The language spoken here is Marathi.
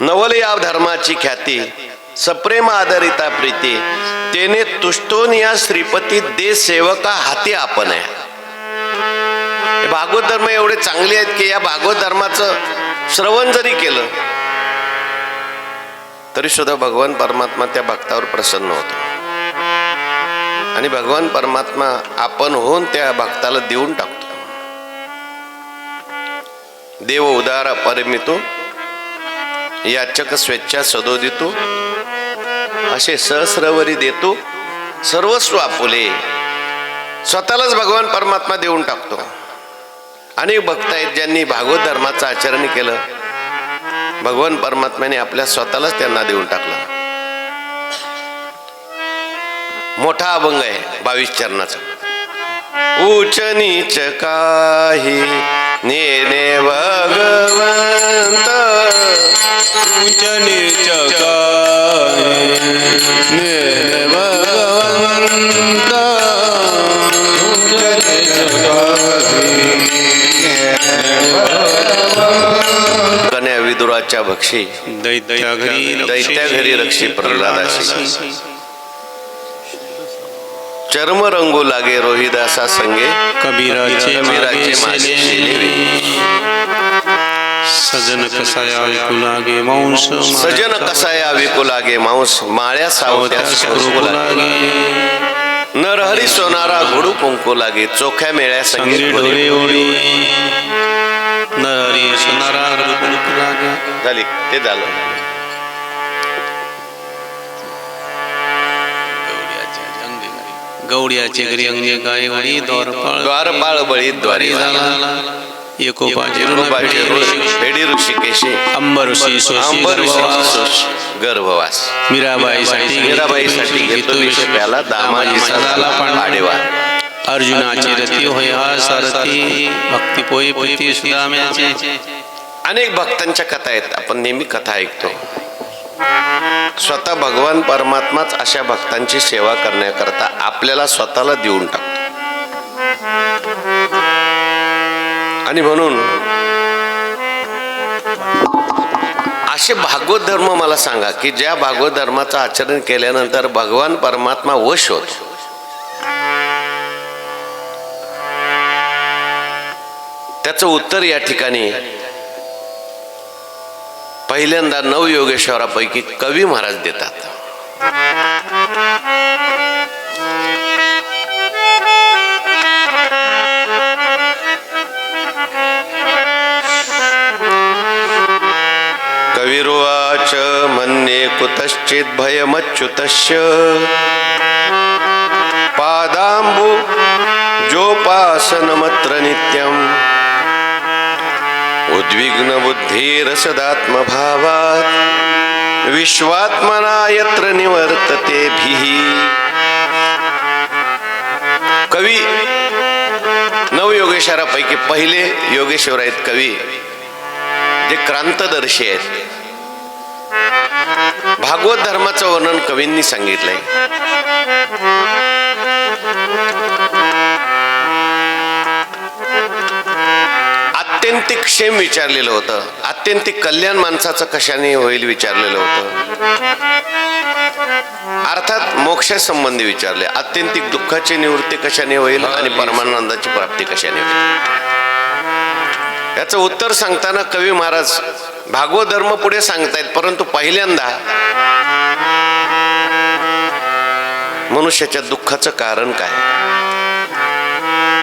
नवल या धर्माची ख्याती सप्रेम आदरिता प्रीती तेने तुष्टोन या श्रीपती दे सेवका हाती आपण. आहे हे भागवत धर्म एवढे चांगले आहेत की या भागवत धर्माचं श्रवण जरी केलं तरी सुद्धा भगवान परमात्मा त्या भक्तावर प्रसन्न होतो. आणि भगवान परमात्मा आपण होऊन त्या भक्ताला देऊन टाकतो. देव उदार परमितो याचक स्वेच्छा सदोदितो असे सहस्रवरी देतो. सर्वस्व आपुले. स्वतःलाच भगवान परमात्मा देऊन टाकतो. अनेक भक्त आहेत ज्यांनी भागवत धर्माचं आचरण केलं. भगवान परमात्म्याने आपल्या स्वतःलाच त्यांना देऊन टाकलं. मोठा अभंग आहे बावीस चरणाचा. उच नीच काही नेने भगवंत उच्च नीच काय ने भगवंत नीच कन्या विदुराच्या भक्षी दैत्या घरी दैत्या घरी रक्षी प्रल्हादाशी. चर्म रंगू लागे रोहिदासा संगे कबीराचे कबीराचे. सजन कसाया ऐकू लागे मांस सजन कसाया विकू लागे मांस माळ्या सावत्यास करू लागे नरहरी सोनारा घोडू कुंकू लागे चोख्या मेळ्या संगे संगीत डोळे ओळी नरी सोनारा गुरुकुल लागे झाली ते झालं. गौड्याचे घरी अंगे गाय वळी द्वारपाळ द्वारपाळ बळी द्वारी झाला. ऋण फेडी ऋषिकेशी. अंबर ऋषी अंबर गर्भवास. मीराबाईसाठी मीराबाईसाठी घेतो विष प्याला दामाजीचा झाला पाडेवा. अर्जुनाची रती होय हा सारथी. भक्ती पोई पोती सुदाम्याचे अनेक भक्तांच्या कथा आहेत. आपण नेहमी कथा ऐकतो. स्वतः भगवान परमात्माच अशा भक्तांची सेवा करण्याकरता आपल्याला स्वतःला देऊन टाकतो. आणि म्हणून असे भागवत धर्म मला सांगा की ज्या भागवत धर्माचं आचरण केल्यानंतर भगवान परमात्मा वश होत. त्याचं उत्तर या ठिकाणी पहिल्यांदा नव योगेश्वरापैकी कवी महाराज देतात. कविरुवाच मन्ये कुतश्चित् भयमच्युतस्य। पादाम्बु जोपासनमत्र नित्यम्। उद्विग्न बुद्धिरसदात्मभावात् विश्वात्मना यत्र निवर्तते भी। कवी नव योगेश्वरापैकी पहिले योगेश्वर आहेत कवी जे क्रांतदर्शी आहेत. भागवत धर्माचं वर्णन कवींनी सांगितलंय. क्षेम विचारलेलं होतं. आत्यंतिक कल्याण माणसाचं कशाने होईल विचारलेलं होतं. अर्थात मोक्षासंबंधी विचारले. आत्यंतिक दुःखाची निवृत्ती कशाने होईल आणि परमानंदाची प्राप्ती कशाने होईल? याचं उत्तर सांगताना कवी महाराज भागवत धर्म पुढे सांगतायत परंतु पहिल्यांदा मनुष्याच्या दुःखाचं कारण काय?